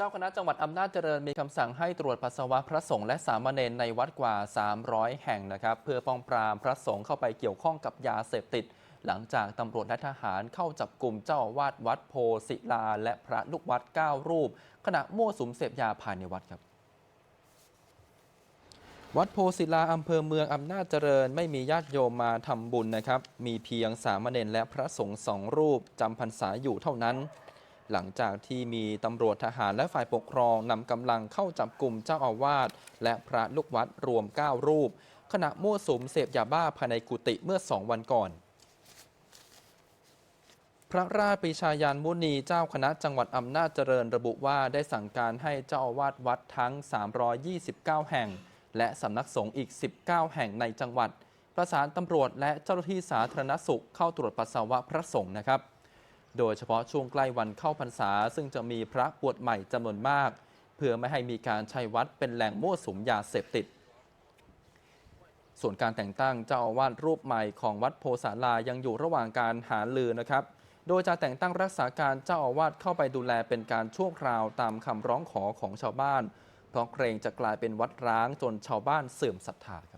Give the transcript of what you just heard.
เจ้าคณะจังหวัดอำนาจเจริญมีคำสั่งให้ตรวจปัสสาวะพระสงฆ์และสามเณรในวัดกว่า 300 แห่งนะครับ เพื่อป้องปรามพระสงฆ์เข้าไปเกี่ยวข้องกับยาเสพติด หลังจากตำรวจและทหารเข้าจับกลุ่มเจ้าอาวาสวัดโพศิลา และพระลูกวัด 9 รูป ขณะมั่วสุมเสพยาภายในวัดครับวัดโพศิลาอำเภอเมืองอำนาจเจริญไม่มีญาติโยมมาทำบุญนะครับ มีเพียงสามเณรและพระสงฆ์สองรูปจำพรรษาอยู่เท่านั้น หลังจากที่มีตำรวจทหารและฝ่ายปกครองนำกำลังเข้าจับกลุ่มเจ้าอาวาสและพระลูกวัดรวม 9 รูป ขณะมั่วสุมเสพยาบ้าภายในกุฏิเมื่อสองวันก่อน พระราชปรีชาญาณมุนีเจ้าคณะจังหวัดอำนาจเจริญระบุว่าได้สั่งการให้เจ้าอาวาสวัดทั้ง 329 แห่ง และสำนักสงฆ์อีก 19 แห่งในจังหวัด ประสานตำรวจและเจ้าหน้าที่สาธารณสุขเข้าตรวจปัสสาวะพระสงฆ์นะครับ โดยเฉพาะช่วงใกล้วันเข้าพรรษา ซึ่งจะมีพระบวชใหม่จำนวนมาก เพื่อไม่ให้มีการใช้วัดเป็นแหล่งมั่วสุมยาเสพติด ส่วนการแต่งตั้งเจ้าอาวาสรูปใหม่ของวัดโพสาลายังอยู่ระหว่างการหาลือนะครับ โดยจะแต่งตั้งรักษาการเจ้าอาวาสเข้าไปดูแลเป็นการชั่วคราวตามคำร้องขอของชาวบ้าน เพราะเกรงจะกลายเป็นวัดร้างจนชาวบ้านเสื่อมศรัทธาครับ